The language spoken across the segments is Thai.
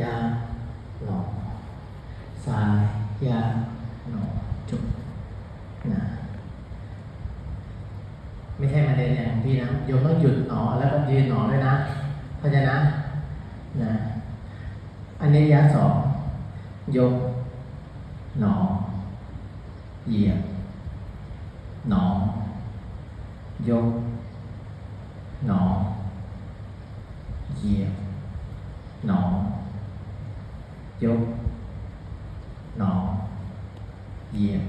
ยาหนอซ้ายยาหนอจุดนะไม่ใช่มาเดินอย่างพี่นะโยมต้องหยุดหนอแล้วก็ยืนหนอด้วยนะเข้าใจนะนะอันนี้ยาสองยกหนอเหยียบหนอยกหนอเหยียบหนอ ยก หนอ เหยียบ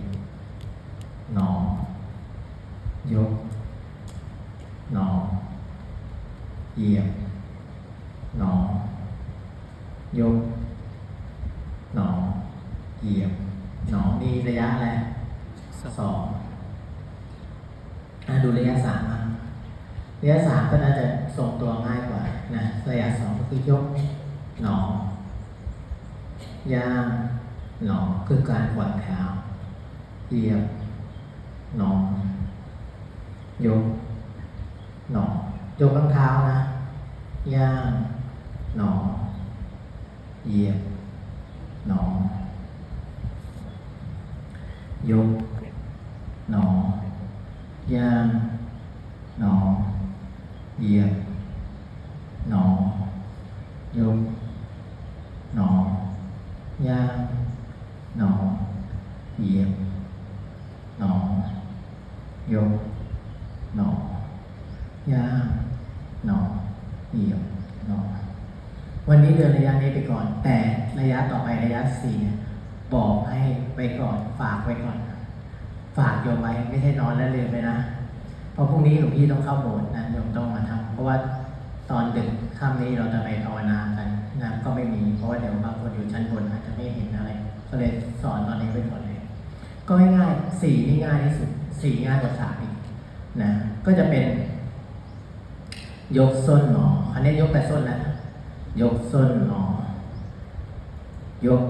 หนอ ยก หนอ เหยียบ หนอ ยก หนอ เหยียบ หนอนี่ระยะอะไรสองดูระยะสามอะระยะสามก็น่าจะทรงตัวง่ายกว่านะระยะสองก็คือยก หนอ ย่างหนอคือการกวาดเท้าเหยียบหนอยกหนอยกรองเท้านะ ย่างหนอเหยียบหนอยกหนอย่างหนอเหยียบหนอยกหนอย่างหนอ เหยียบ หนอยก หนอย่าง หนอเหยียบ หนอวันนี้เดินระยะนี้ไปก่อน แต่ระยะต่อไประยะสี่เนี่ยบอกให้ไปก่อนฝากไว้ก่อน ฝากโยมไว้ไม่ใช่นอนแล้วลืมไปนะเพราะพรุ่งนี้หลวงพี่ต้องเข้าโบสถ์นะโยมต้องมาทำเพราะว่าตอนดึกค่ำนี้เราจะไปภาวนากันนะก็ไม่มีเพราะว่าเดี๋ยวบางคนอยู่ชั้นบนอาจจะไม่เห็นอะไร ก็เลยสอนตอนนี้ไปก่อนเลย ก็ง่ายๆสีนี่ง่ายที่สุดสีง่ายกว่าสามอีกนะก็จะเป็น ยกส้นหนออันนี้ยกแต่ส้นนะยกส้นหนอยก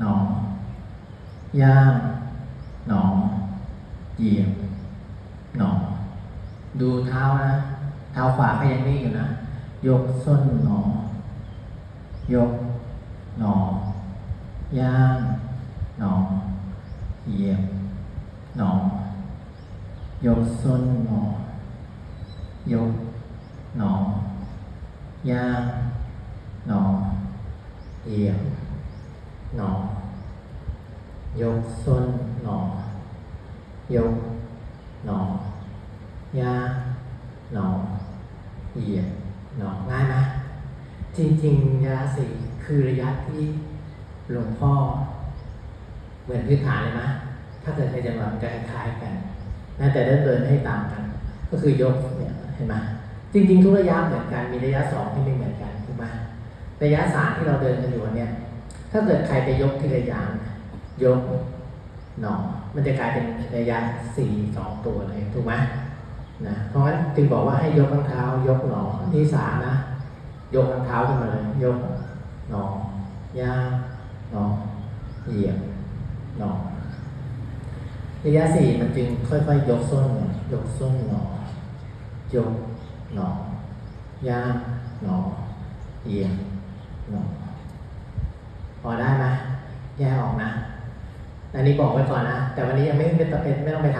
หนอย่างหนอเหยียบหนอดูเท้านะ เท้าขวาก็ยังนิ่งอยู่นะ ยกส้นหนอยกหนอย่างหนอ เหยียบหนอยกส้นหนอยกหนอย่าง หนอเหยียบหนอยกส้นหนอยกหนอย่างหนอเหยียบหนอง่ายไหมจริงๆระยะสี่คือระยะที่หลวงพ่อ เหมือนพื้นฐานเลยนะถ้าเกิดในจังหวะมันจะคล้ายกันนะแต่เดินเดินให้ตามกัน ก็คือยกเนี่ยเห็นไหมจริง ๆ ทุกระยะเหมือนกันมีระยะสองที่ไม่เหมือนกันถูกไหมระยะสามที่เราเดินกันอยู่เนี่ย ถ้าเกิดใครไปยกทีละอย่างยกหนอมันจะกลายเป็นระยะสี่สองตัวเลยถูกไหมนะเพราะฉะนั้นจึงบอกว่าให้ยกข้างเท้า ยกหนอที่สามนะยกข้างเท้าขึ้นมาเลยยกหนอย่างหนอเหยียบ ระยะสี่มันจึงค่อยๆยกส้นหน่อยกส้นหนอยกหนอย่างหนอเหยียงหนอพอได้ไหมแยกออกนะ อันนี้บอกไว้ก่อนนะ แต่วันนี้ยังไม่เป็นไม่ต้องไปทำ